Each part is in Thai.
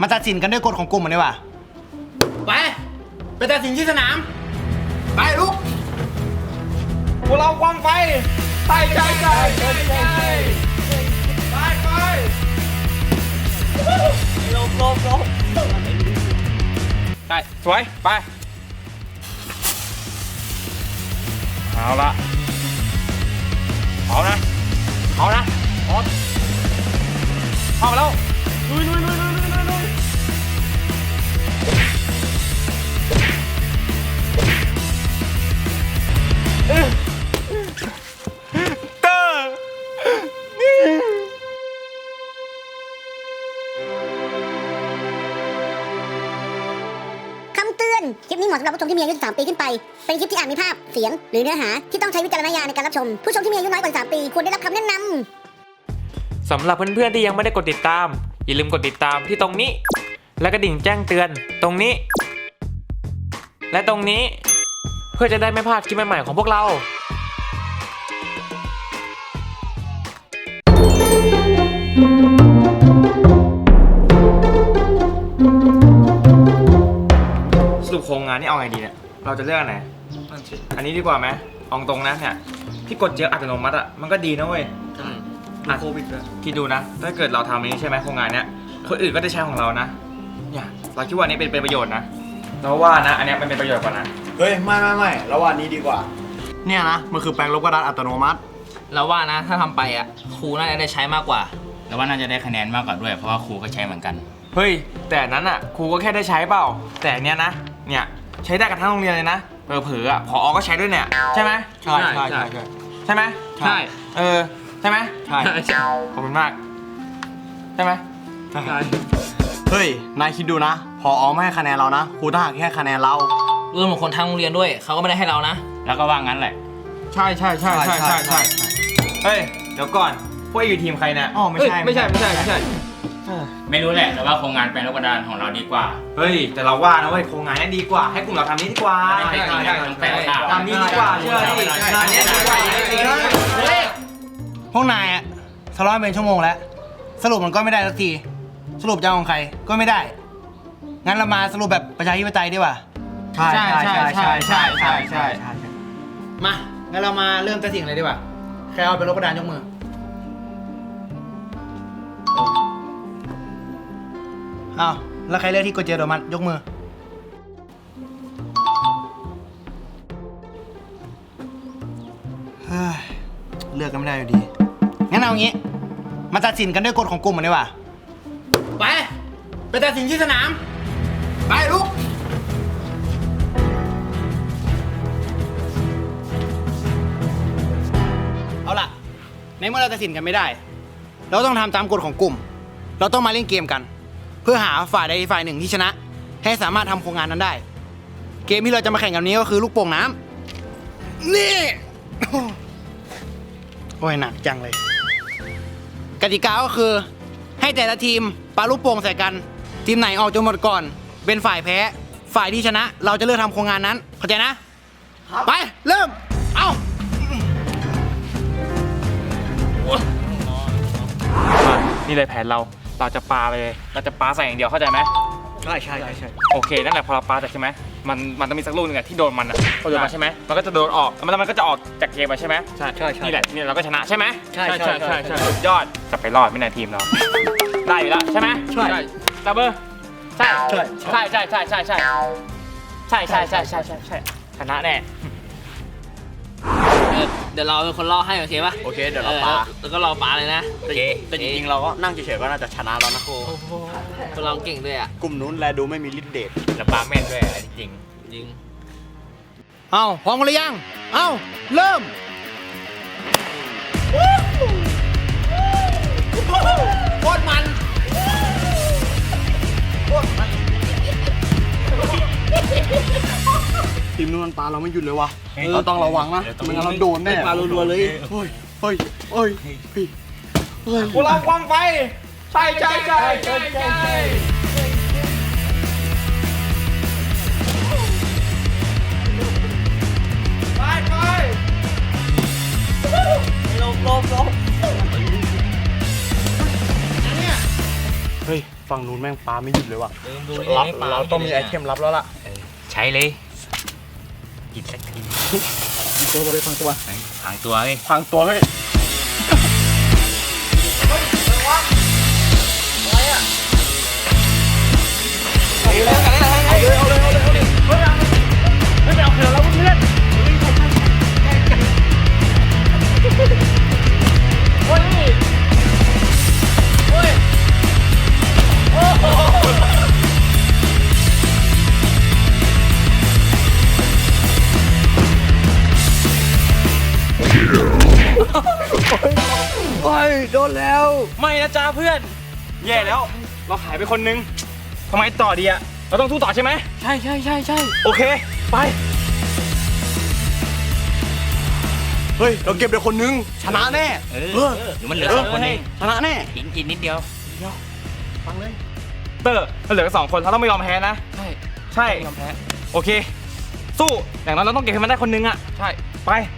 มาตัดสินกันด้วยกฎของกลุ่มมันดีกว่า ไป ไปตัดสินที่สนาม ไปลุกพวกเราควังไฟไปใจใจใจใจไปไปลบลบลบได้สวยไป เอาละเอานะเอานะพร้อมเข้ามาแล้วลุยลุยลุย เหมาะสำหรับผู้ชมที่มีอายุ13ปีขึ้นไป เป็นคลิปที่อาจมีภาพ เสียง หรือเนื้อหาที่ต้องใช้วิจารณญาณในการรับชม ผู้ชมที่มีอายุน้อยกว่า13ปีควรได้รับคำแนะนำสำหรับเพื่อนๆที่ยังไม่ได้กดติดตาม อย่าลืมกดติดตามที่ตรงนี้ และกระดิ่งแจ้งเตือน ตรงนี้ และตรงนี้ เพื่อจะได้ไม่พลาดคลิปใหม่ๆของพวกเราส นนี่เอาไงดีเนี่ย เราจะเลือกอันไหนอันนี้ดีกว่าไหมเอาตรงนะเนี่ย ที่กดเจออัตโนมัติอะ มันก็ดีนะเว้ย ใช่อะโควิดด้วยคิดดูนะ ถ้าเกิดเราทำอันนี้ใช่ไหมโครงงานเนี้ย คนอื่นก็ได้ใช้ของเรานะ เนี่ย เราคิดว่าอันนี้เป็นเป็นประโยชน์นะ เราว่านะ อันเนี้ยมันเป็นประโยชน์กว่านะ เฮ้ย ไม่ไม่ไม่เราว่านี้ดีกว่า เนี่ยนะ มันคือแปลงลบกระดานอัตโนมัติ เราว่านะถ้าทำไปอะครูน่าจะได้ใช้มากกว่า แล้วว่าน่าจะได้คะแนนมากกว่าด้วย เพราะว่าครูก็ใช้เหมือนกัน เฮ้ย แต่อันนั้นอะ ครูก็แค่ได้ใช้เปล่า แต่อันเนี้ยนะ เนี่ย ใช้ได้กันทั้งโรงเรียนเลยนะเผลอๆอะพอก็ใช้ด้วยเนี่ยใช่ไหมใช่ใช่ใช่ใช่ ใช่ไหมใช่ เออใช่ไหมใช่ขอบคุณมาก ใช่ไหมเฮ้ย นายคิดดูนะ พออไม่ให้คะแนนเรานะ ครูต้องหักแค่คะแนนเรา รวมถึงคนทั้งโรงเรียนด้วยเขาก็ไม่ได้ให้เรานะ แล้วก็ว่างั้นแหละ ใช่ใช่ใช่ใช่ใช่ใช่เฮ้ย เดี๋ยวก่อน พวกอยู่ทีมใครเนี่ย อ๋อ ไม่ใช่เยไม่ใช่ ไม่ใช่ไม่ใช่ ไม่รู้แหละแต่ว่าโครงงานแปลงรูปกระดานของเราดีกว่า เฮ้ย แต่เราว่านะเว้ยโครงงานนี้ดีกว่า ให้กลุ่มเราทำนี้ดีกว่าใช่ใช่ใช่ใช่ทำนี้ดีกว่าเชื่อดิงานนี้ดีกว่าจริงๆเฮ้ยพวกนายอะทะเลาะกันเป็นชั่วโมงแล้ว สรุปมันก็ไม่ได้สักที สรุปจะเอาของใครก็ไม่ได้ งั้นเรามาสรุปแบบประชาธิปไตยดีกว่า ใช่ใช่ใช่ใช่ใช่ใช่ใช่มางั้นเรามาเริ่มตัดสินเลยดีกว่า ใครเอาเป็นลบกระดานยกมือ อ้าวแล้วใครเลือกที่กดเจอโดมันยกมือ เฮ้ยเลือกกันไม่ได้อยู่ดี งั้นเอางี้ มาตัดสินกันด้วยกฎของกลุ่มมันดีกว่า ไป ไปตัดสินที่สนาม ไปลุกเอาล่ะ ในเมื่อเราตัดสินกันไม่ได้ เราต้องทำตามกฎของกลุ่ม เราต้องมาเล่นเกมกัน เพื่อหาฝ่ายใดฝ่ายหนึ่งที่ชนะ ให้สามารถทำโครงงานนั้นได้ เกมที่เราจะมาแข่งกันนี้ก็คือลูกโป่งน้ำนี่ โอ้ยหนักจังเลย กติกาก็คือให้แต่ละทีมปาลูกโป่งใส่กัน ทีมไหนออกจนหมดก่อน เป็นฝ่ายแพ้ ฝ่ายที่ชนะ เราจะเลือกทำโครงงานนั้นเข้าใจนะไป เริ่ม เอานี่เลยแผนเรา เราจะปาไปเลยเราจะปาใส่อย่างเดียวเข้าใจไหมใช่ใช่ใช่โอเคนั่นแหละพอเราปาแต่ใช่ไหมมันมันต้องมีสักลูกหนึงอะที่โดนมันอะพอโดนมันใช่ไหมมันก็จะโดนออกแล้วมันมันก็จะออกจากเกมไปใช่ไหมใช่ใช่นี่แหละนี่เราก็ชนะใช่ไหมใช่ใช่ใช่ใช่ สุดยอดจะไปรอดไม่ในทีมเราได้อยู่แล้วใช่ไหมใช่ดับเบิลใช่ใช่ใช่ใช่ใช่ใช่ใช่ใช่ใช่ใช่ใช่ใช่ใช่ชนะแน่เออเดี๋ยวเราเป็นคนล่อให้โอเคปะโอเคเดี๋ยวเราปาออแล้วก็รอปาเลยนะโอเคแต่จริงๆเราก็นั่งเฉยๆก็น่าจะชนะแล้วนะครูพวกเราเก่งด้วยอะกลุ่มนู้นแลดูไม่มีฤทธิ์เดชแล้วปาแม่นด้วยอันนี้จริงจริงเอาพร้อมกันหรือยังเอาเริ่มโคตรมันทีมนู้ นมันปลาเราไม่หยุดเลยวะเราต้องระวังนะไม่งั้นเราโดนแน่ปลารัวๆเลยเฮ้ยเฮ้ยเฮ้ยเฮ้ยเฮ้ยพวกเราควางไฟใช่ใช่ใช่ใช่ใช่ไปไปเฮ้ยฝั่งนู้นแม่งปลาไม่หยุดเลยว่ะลืมดูรับนี่ปลเราต้องมีไอเทมรับแล้วล่ะ ใช้เลย กินสักทีตัวบริฟังตัวหางตัวเลยพังตัวเฮ้ย ไม่นะจ๊ะเพื่อน แย่แล้ว เราหายไปคนนึงทำไมต่อดีอะเราต้องสู้ต่อใช่ไหม ใช่ใช่ใช่ใช่โอเค ไป เฮ้ย เราเก็บได้คนนึง ชนะแน่เออหรือมันเหลือสองคนเองชนะแน่อีกอีกนิดเดียวเตอร์เราเหลือกันสองคนเราต้องไม่ยอมแพ้นะ ใช่ใช่ยอมแพ้ โอเค สู้ อย่างน้อยเราต้องเก็บให้มันได้คนนึงอะใช่ ไปมัน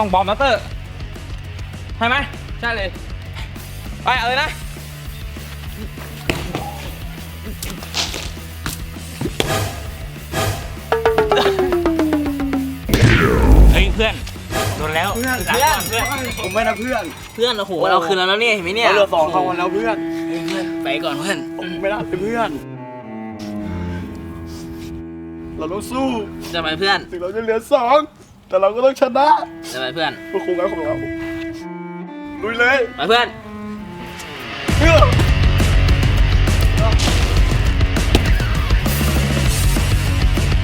ต้องบอมนะเตอร์ใช่ไหมใช่เลย ไปเอาเลยนะ เฮ้ยเพื่อนโดนแล้วเพื่อนลาก่อนเพื่อนผมไม่นะเพื่อนเพื่อนโอ้โหเราคืนแล้วนะเนี่ยเห็นไหมเนี่ยเราเหลือสองคนแล้วเพื่อนไปก่อนเพื่อนผมไม่ได้เพื่อน เราต้องสู้จะไปเพื่อน ถึงเราจะเหลือสอง แต่เราก็ต้องชนะจะไปเพื่อนเพื่อโครงงานของเราลุยเลยไปเพื่อนเพื่อ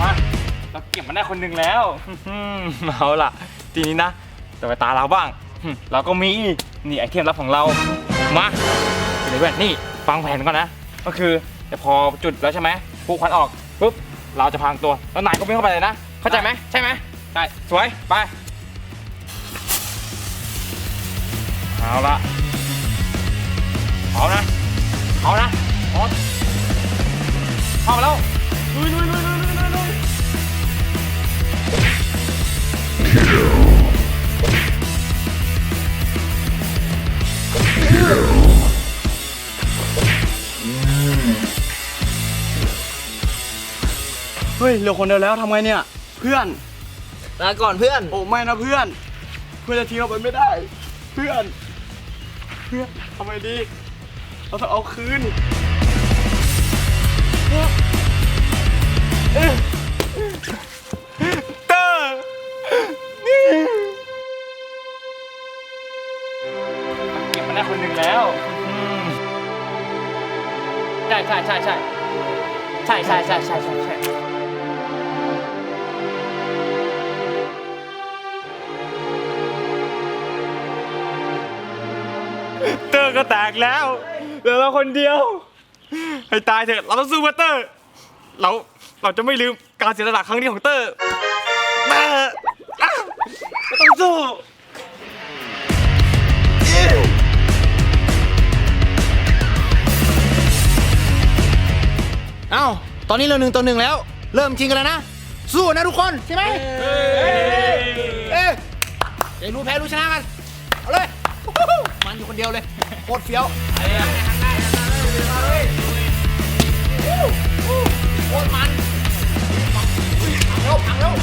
มาเราเก็บมันได้คนหนึ่งแล้วเอาล่ะ ทีนี้นะต่อไปตาเราบ้าง เราก็มีนี่ไอเทมลับของเรา มาเดี๋ยวเพื่อนนี่ฟังแผนก่อนนะ ก็คือเดี๋ยวพอจุดแล้วใช่ไหมปุ๊บควันออกปุ๊บเราจะพรางตัวแล้วนายก็วิ่งเข้าไปเลยนะ เข้าใจไหมใช่ไหม ใช่สวย ไป เอาละเอานะ เอานะเอาเข้ามาแล้วลุยลุยลุยลุยลุยลุยลุยเฮ้ยเหลือคนเดียวแล้วทำไงเนี่ย เพื่อน ลาก่อนเพื่อน โอ้ไม่นะเพื่อน เพื่อนจะทิ้งเราไปไม่ได้ เพื่อน เพื่อนทำไงดี เราต้องเอาคืนเตอร์เก็บมาได้คนหนึ่งแล้วใช่ใช่ใช่ใช่ใช่ใช่ใช่ใช่ใช่ ร์ก็แตกแล้วเหลือเราคนเดียว ให้ตายเถอะ เราต้องสู้เพื่อเตอร์ เราเราจะไม่ลืมการเสียสละครั้งนี้ของเตอร์เตอร์อ้าวก็ต้องสู้ เอ้า ตอนนี้เราหนึ่งต่อหนึ่งแล้ว เริ่มจริงกันแล้วนะ สู้นะทุกคน ใช่ไหมเอ๊ะอย่ารู้แพ้รู้ชนะกันเอาเลยมัน อยู่คนเดียวเลยโคตรเฟี้ยวโคตรมันพังแล้วพังแล้ว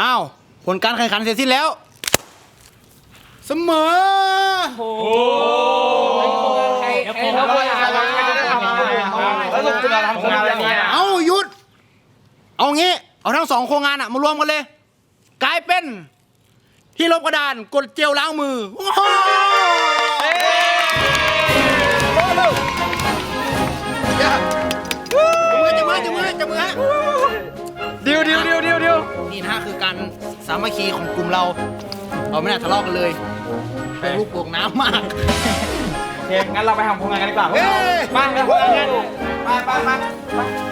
อ้าวผลการแข่งขันเสร็จสิ้นแล้ว เสมอแล้วสรุปคือเราทำโครงงานอะไรเนี่ยเอาหยุด เอางี้ เอาทั้งสองโครงงานอะมารวมกันเลย กลายเป็น ที่ลบกระดานกดเจลล้างมือโอ้โหเร็วๆอย่ามือจะมือ สามัคคีของกลุ่มเรา เราไม่น่าทะเลาะกันเลยเป็นลูกบวงน้ำมาก โอเคงั้นเราไปทำโครงงานกันดีกว่าพวกเราไปไปทำไปไปไป